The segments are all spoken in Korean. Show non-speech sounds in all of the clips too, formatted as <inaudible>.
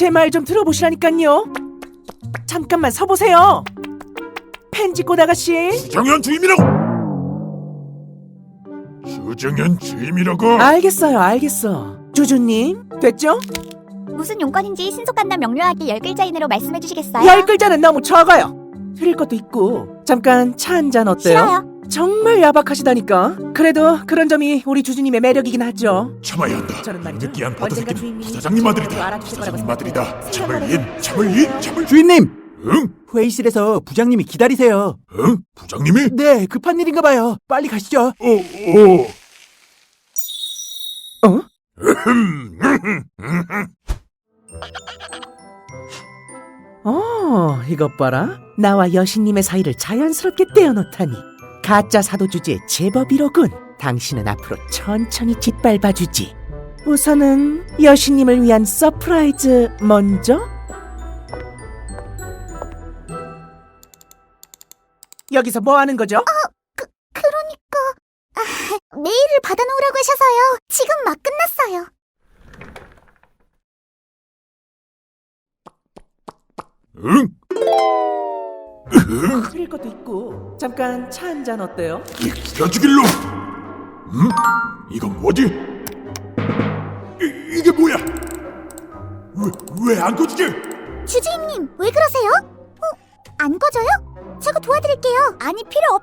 제 말 좀 들어보시라니까요. 잠깐만 서보세요. 펜지꽃 아가씨. 주정현 주임이라고. 주정현 주임이라고. 알겠어요, 알겠어. 주주님, 됐죠? 무슨 용건인지 신속한나 명료하게 열 글자 이내로 말씀해 주시겠어요? 열 글자는 너무 적어요. 드릴 것도 있고 잠깐 차 한 잔 어때요? 싫어요. 정말 야박하시다니까. 그래도 그런 점이 우리 주주님의 매력이긴 하죠. 참아야 한다. 저는 말이죠. 느끼한 언젠가 버터새끼는 주인님이 부사장님 저를 아들이다. 알아주실 거라고 부사장님 아들이다. 생각해요. 참을 인, 참을 인, 참을. 주인님 응? 회의실에서 부장님이 기다리세요. 응? 부장님이? 네 급한 일인가 봐요. 빨리 가시죠. 어, 어. 어? 어, 이것 봐라. 나와 여신님의 사이를 자연스럽게 떼어놓다니. 가짜 사도 주제에 제법이로군. 당신은 앞으로 천천히 짓밟아주지. 우선은 여신님을 위한 서프라이즈 먼저. 여기서 뭐 하는 거죠? 그러니까 아, 메일을 받아놓으라고 하셔서요. 지금 막 끝났어요. 응? 드릴 것도 있고 잠깐 차 한 잔 어때요? 이 죽여주길로. 응? 이건 뭐지? 이, 이게 뭐야? 왜 왜 안 꺼지지? 주주임님 왜 그러세요? 어? 안 꺼져요? 제가 도와드릴게요. 아니 필요 없.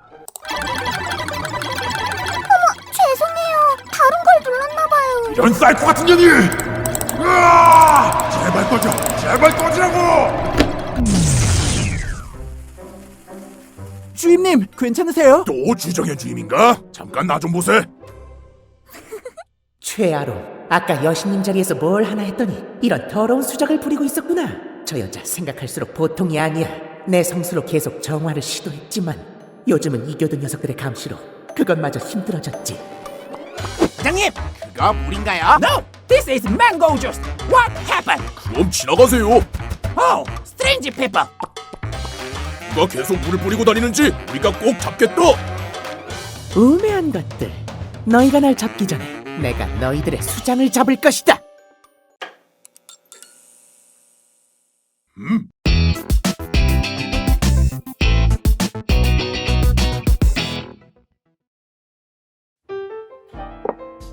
어머 죄송해요. 다른 걸 눌렀나봐요. 이런 사이코 같은 년이! 으아! 제발 꺼져! 제발 꺼지라고! 주임님 괜찮으세요? 또 주정의 주임인가? 잠깐 나 좀 보세. <laughs> 최아로 아까 여신님 자리에서 뭘 하나 했더니 이런 더러운 수작을 부리고 있었구나 저 여자 생각할수록 보통이 아니야 내 성수로 계속 정화를 시도했지만 요즘은 이교도 녀석들의 감시로 그것마저 힘들어졌지 부장님, 그거 물인가요? No, this is mango juice. What happened? 그럼 지나가세요. Oh, strange people. 누가 계속 물을 뿌리고 다니는지 우리가 꼭 잡겠다. 우매한 것들 너희가 날 잡기 전에 내가 너희들의 수장을 잡을 것이다.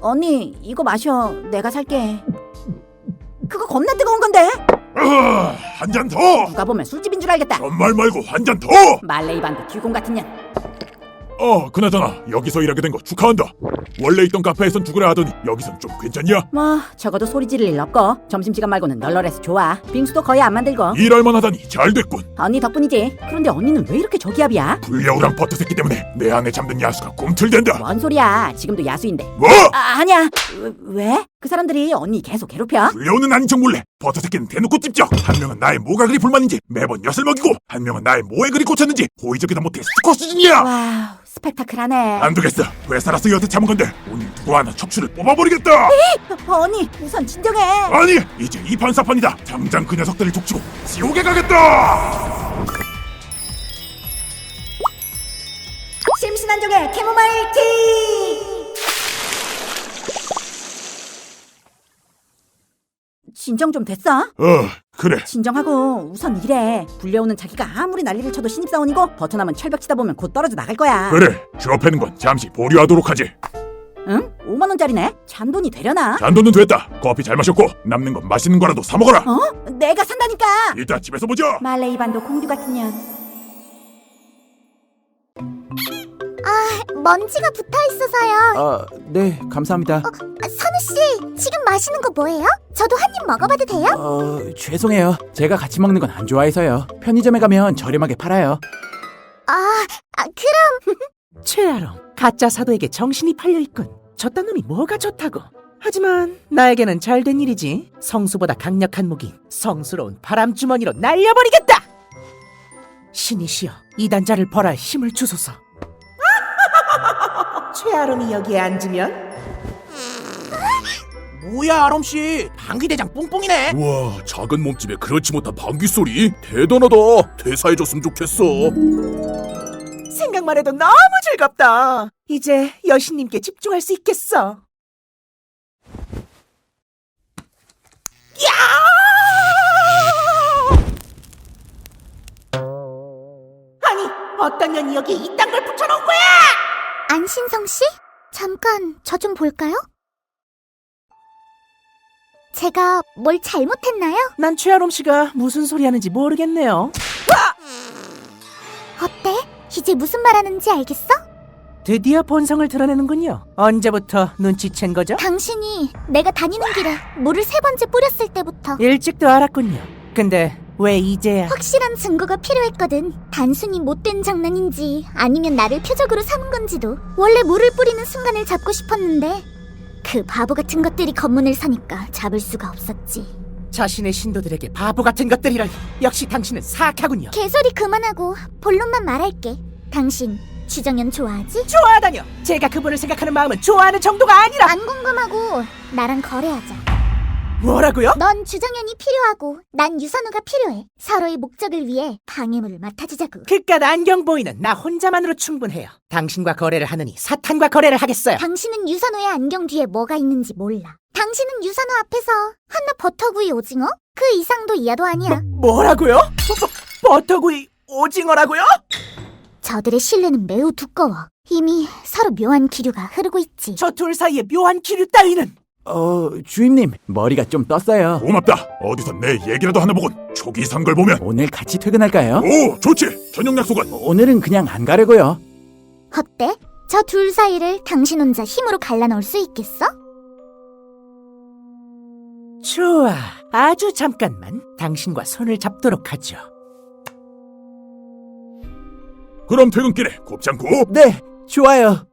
언니 이거 마셔. 내가 살게. 그거 겁나 뜨거운 건데? 아, 한 잔 더. 누가 보면 술집인 줄 알겠다 전말 말고 한 잔 더. 말레이 반도 듀공 같은 년 어, 그나저나 여기서 일하게 된 거 축하한다. 원래 있던 카페에선 죽으려 하더니 여기선 좀 괜찮냐? 뭐 적어도 소리 지를 일 없고 점심시간 말고는 널널해서 좋아 빙수도 거의 안 만들고 일할만 하다니 잘 됐군. 언니 덕분이지 그런데 언니는 왜 이렇게 저기압이야 불려우랑 버터 새끼 때문에 내 안에 잠든 야수가 꿈틀댄다. 뭔 소리야 지금도 야수인데 뭐? 아, 아니야 왜? 그 사람들이 언니 계속 괴롭혀? 불려우는 아닌 척 몰래 버터 새끼는 대놓고 찝적. 한 명은 나의 뭐가 그리 불만인지 매번 엿을 먹이고 한 명은 나의 뭐에 그리 꽂혔는지 호의적이다 못해 스코 수준이야. 와우 스펙타클하네 안 되겠어. 회사라서 여태 참은 건데 오늘 누구 하나 척추를 뽑아버리겠다. 어, 언니 우선 진정해 아니 이제 이판사판이다. 당장 그 녀석들을 족치고 지옥에 가겠다. 심신한 적의 캐모마일 티 진정 좀 됐어? 어 그래. 진정하고 우선 일해 불려오는 자기가 아무리 난리를 쳐도 신입사원이고 버튼하면 철벽 치다 보면 곧 떨어져 나갈 거야 그래 주업해는 건 잠시 보류하도록 하지. 응? 5만 원짜리네? 잔돈이 되려나? 잔돈은 됐다. 커피 잘 마셨고 남는 건 맛있는 거라도 사 먹어라. 어? 내가 산다니까 이따 집에서 보자. 말레이 반도 공주 같은 년아 먼지가 붙어 있어서요. 아, 네 감사합니다. 아, 선우 씨 지금 마시는 거 뭐예요? 저도 한 입 먹어봐도 돼요? 어 죄송해요. 제가 같이 먹는 건 안 좋아해서요. 편의점에 가면 저렴하게 팔아요. 아, 아 그럼 <laughs> 최아로 가짜 사도에게 정신이 팔려있군 저딴 놈이 뭐가 좋다고 하지만 나에게는 잘 된 일이지 성수보다 강력한 무기인 성스러운 바람주머니로 날려버리겠다 신이시여 이단자를 벌할 힘을 주소서 최아롬이 여기에 앉으면 뭐야 아롬씨 방귀대장 뿡뿡이네 우와 작은 몸집에 그렇지 못한 방귀 소리 대단하다 대사해줬으면 좋겠어 생각만 해도 너무 즐겁다. 이제 여신님께 집중할 수 있겠어. 야! 아니, 어떤 년이 여기 이딴 걸 붙여놓은 거야? 안신성 씨? 잠깐 저 좀 볼까요? 제가 뭘 잘못했나요? 난 최아롬 씨가 무슨 소리 하는지 모르겠네요. 어때? 이제 무슨 말 하는지 알겠어? 드디어 본성을 드러내는군요. 언제부터 눈치챈 거죠? 당신이 내가 다니는 길에 물을 세 번째 뿌렸을 때부터 일찍도 알았군요. 근데 왜 이제야? 확실한 증거가 필요했거든. 단순히 못된 장난인지 아니면 나를 표적으로 삼은 건지도 원래 물을 뿌리는 순간을 잡고 싶었는데 그 바보 같은 것들이 검문을 서니까 잡을 수가 없었지. 자신의 신도들에게 바보 같은 것들이라니. 역시 당신은 사악하군요. 개소리 그만하고 본론만 말할게. 당신 주정연 좋아하지? 좋아하다뇨. 제가 그분을 생각하는 마음은 좋아하는 정도가 아니라. 안 궁금하고 나랑 거래하자. 뭐라고요? 넌 주정연이 필요하고 난 유선우가 필요해. 서로의 목적을 위해 방해물을 맡아주자고. 그깟 안경 보이는 나 혼자만으로 충분해요. 당신과 거래를 하느니 사탄과 거래를 하겠어요. 당신은 유선우의 안경 뒤에 뭐가 있는지 몰라. 당신은 유선우 앞에서 한나 버터구이 오징어? 그 이상도 이하도 아니야. 뭐라고요? 버, <laughs> 버터구이 오징어라고요? 저들의 신뢰는 매우 두꺼워. 이미 서로 묘한 기류가 흐르고 있지. 저 둘 사이에 묘한 기류 따위는 어, 주임님, 머리가 좀 떴어요. 고맙다. 어디서 내 얘기라도 하나 보군. 초기 산 걸 보면. 오늘 같이 퇴근할까요? 오, 좋지. 저녁 약속은. 오늘은 그냥 안 가려고요. 어때? 저 둘 사이를 당신 혼자 힘으로 갈라놓을 수 있겠어? 좋아. 아주 잠깐만 당신과 손을 잡도록 하죠. 그럼 퇴근길에 곱창 굽. 네, 좋아요.